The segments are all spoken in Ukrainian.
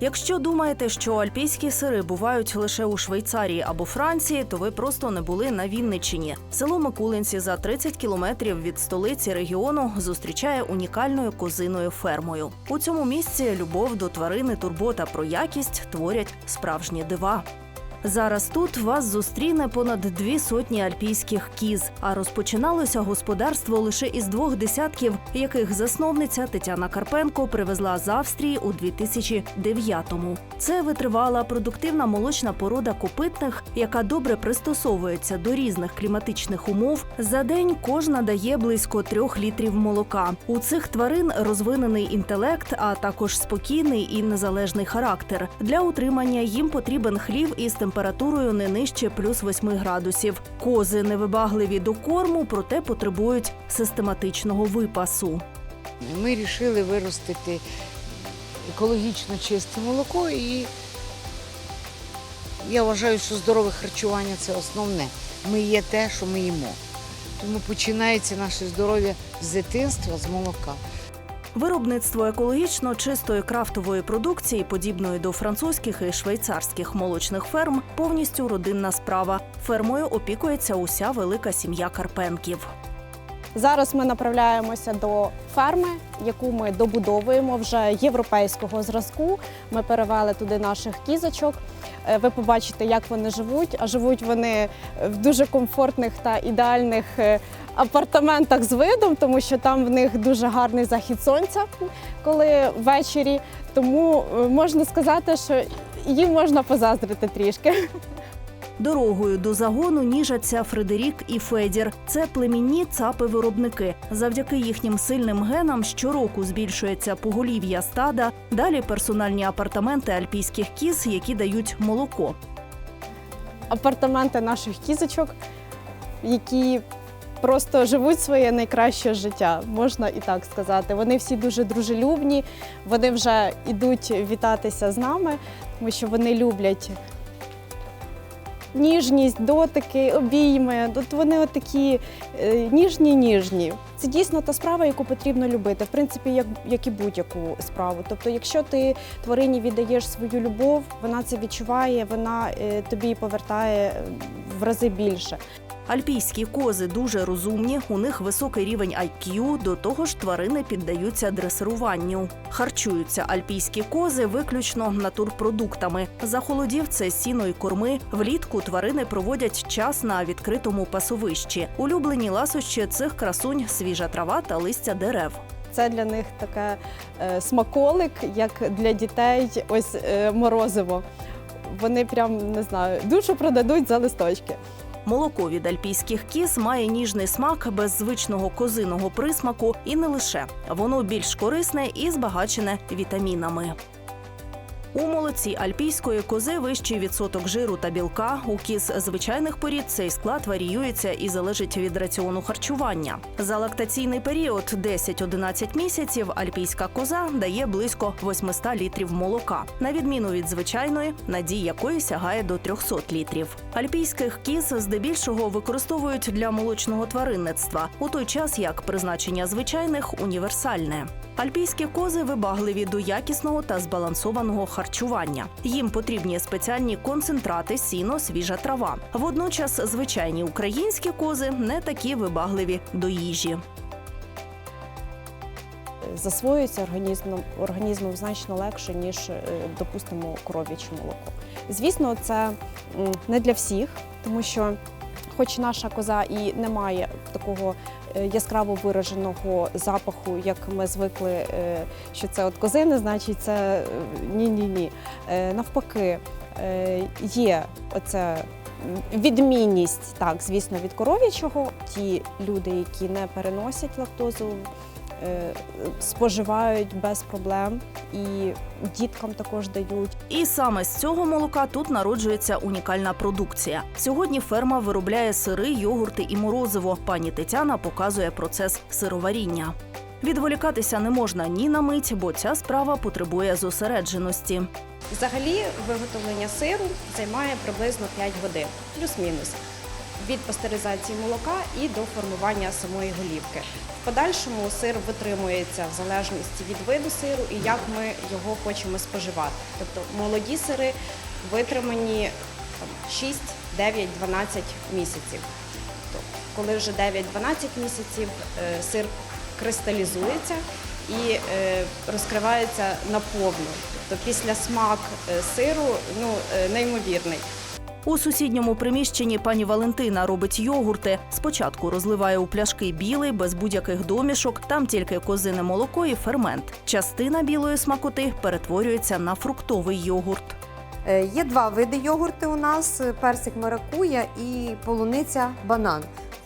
Якщо думаєте, що альпійські сири бувають лише у Швейцарії або Франції, то ви просто не були на Вінниччині. Село Микулинці за 30 кілометрів від столиці регіону зустрічає унікальною козиною фермою. У цьому місці любов до тварини, турбота про якість творять справжні дива. Зараз тут вас зустріне понад дві сотні альпійських кіз. А розпочиналося господарство лише із двох десятків, яких засновниця Тетяна Карпенко привезла з Австрії у 2009-му. Це витривала продуктивна молочна порода копитних, яка добре пристосовується до різних кліматичних умов. За день кожна дає близько трьох літрів молока. У цих тварин розвинений інтелект, а також спокійний і незалежний характер. Для утримання їм потрібен хлів із температурою не нижче плюс 8 градусів. Кози невибагливі до корму, проте потребують систематичного випасу. Ми вирішили виростити екологічно чисте молоко і я вважаю, що здорове харчування це основне. Ми є те, що ми їмо. Тому починається наше здоров'я з дитинства, з молока. Виробництво екологічно чистої крафтової продукції, подібної до французьких і швейцарських молочних ферм, повністю родинна справа. Фермою опікується уся велика сім'я Карпенків. Зараз ми направляємося до ферми, яку ми добудовуємо вже європейського зразку. Ми перевели туди наших кізочок. Е, Ви побачите, як вони живуть. А живуть вони в дуже комфортних та ідеальних е, апартаментах з видом, тому що там в них дуже гарний захід сонця, коли ввечері. Тому е, можна сказати, що їм можна позаздрити трішки. Дорогою до загону ніжаться Фредерік і Федір. Це племінні цапи-виробники. Завдяки їхнім сильним генам щороку збільшується поголів'я стада. Далі персональні апартаменти альпійських кіз, які дають молоко. апартаменти наших кізочок, які просто живуть своє найкраще життя, можна і так сказати. Вони всі дуже дружелюбні, вони вже йдуть вітатися з нами, тому що вони люблять. Ніжність, дотики, обійми. От вони от такі е, ніжні, ніжні. Це дійсно та справа, яку потрібно любити, в принципі, як, як і будь-яку справу. Тобто, якщо ти тварині віддаєш свою любов, вона це відчуває, вона е, тобі повертає в рази більше. Альпійські кози дуже розумні, у них високий рівень IQ, до того ж тварини піддаються дресируванню. Харчуються альпійські кози виключно натурпродуктами. За холодів це сіно й корми. Влітку тварини проводять час на відкритому пасовищі. Улюблені ласощі цих красунь свіжа трава та листя дерев. Це для них таке е, смаколик, як для дітей, ось е, морозиво. Вони прям не знаю, душу продадуть за листочки. Молоко від альпійських кіз має ніжний смак без звичного козиного присмаку і не лише воно більш корисне і збагачене вітамінами. У молоці альпійської кози вищий відсоток жиру та білка. У кіз звичайних порід цей склад варіюється і залежить від раціону харчування. За лактаційний період 10-11 місяців альпійська коза дає близько 800 літрів молока, на відміну від звичайної, надій якої сягає до 300 літрів. Альпійських кіз здебільшого використовують для молочного тваринництва, у той час як призначення звичайних універсальне. Альпійські кози вибагливі до якісного та збалансованого харчування. Їм потрібні спеціальні концентрати, сіно, свіжа трава. Водночас звичайні українські кози не такі вибагливі до їжі. засвоюється організмом, організмом значно легше, ніж, е, допустимо, коров'яче молоко. Звісно, це не для всіх, тому що, хоч наша коза і не має такого е, яскраво вираженого запаху, як ми звикли, е, що це от козини, значить це ні-ні ні. Навпаки, е, є оце. Відмінність, так, звісно, від коров'ячого. Ті люди, які не переносять лактозу, е, споживають без проблем і діткам також дають. І саме з цього молока тут народжується унікальна продукція. Сьогодні ферма виробляє сири, йогурти і морозиво. Пані Тетяна показує процес сироваріння. Відволікатися не можна ні на мить, бо ця справа потребує зосередженості. Взагалі виготовлення сиру займає приблизно 5 годин, плюс-мінус. Від пастеризації молока і до формування самої голівки. В подальшому сир витримується в залежності від виду сиру і як ми його хочемо споживати. Тобто молоді сири витримані 6, 9, 12 місяців. Тобто, коли вже 9-12 місяців е, сир кристалізується і е, розкривається наповну. Тобто після смак е, сиру ну, неймовірний. У сусідньому приміщенні пані Валентина робить йогурти. Спочатку розливає у пляшки білий, без будь-яких домішок. Там тільки козине молоко і фермент. Частина білої смакоти перетворюється на фруктовий йогурт. Е, Є два види йогурти у нас: персик маракуя і полуниця банан.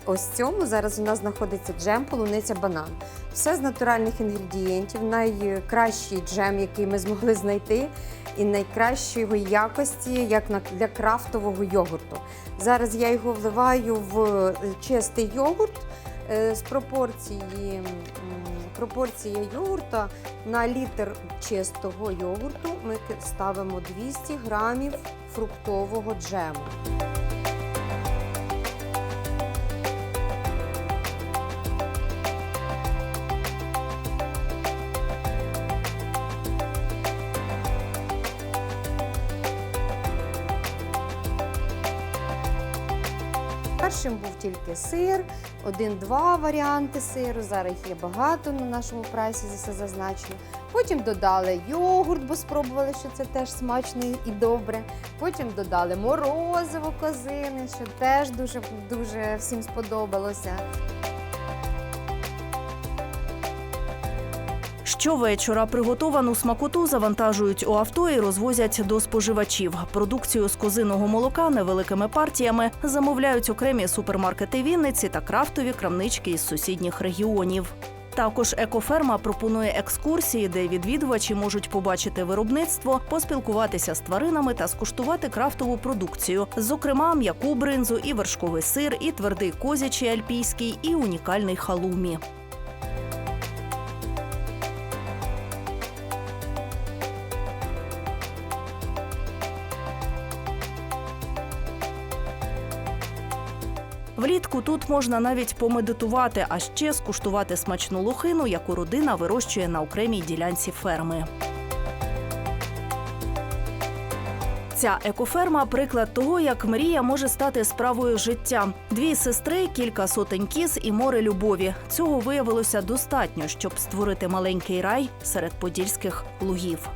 Ось цьому зараз у нас знаходиться джем, полуниця банан. Все з натуральних інгредієнтів, найкращий джем, який ми змогли знайти, і найкращої якості, як для крафтового йогурту. Зараз я його вливаю в е, чистий йогурт е, з пропорції. Пропорція йогурта на літр чистого йогурту ми ставимо 200 грамів фруктового джему. Першим був тільки сир, один-два варіанти сиру. Зараз їх є багато на нашому прайсі, за все зазначено. Потім додали йогурт, бо спробували, що це теж смачно і добре. Потім додали морозиво козини, що теж дуже, дуже всім сподобалося. Щовечора приготовану смакоту завантажують у авто і розвозять до споживачів. Продукцію з козиного молока невеликими партіями замовляють окремі супермаркети Вінниці та крафтові крамнички із сусідніх регіонів. Також екоферма пропонує екскурсії, де відвідувачі можуть побачити виробництво, поспілкуватися з тваринами та скуштувати крафтову продукцію, зокрема м'яку бринзу і вершковий сир, і твердий козячий альпійський, і унікальний халумі. Влітку тут можна навіть помедитувати, а ще скуштувати смачну лохину, яку родина вирощує на окремій ділянці ферми. Ця екоферма приклад того, як мрія може стати справою життя. Дві сестри, кілька сотень кіз і море любові. Цього виявилося достатньо, щоб створити маленький рай серед подільських лугів.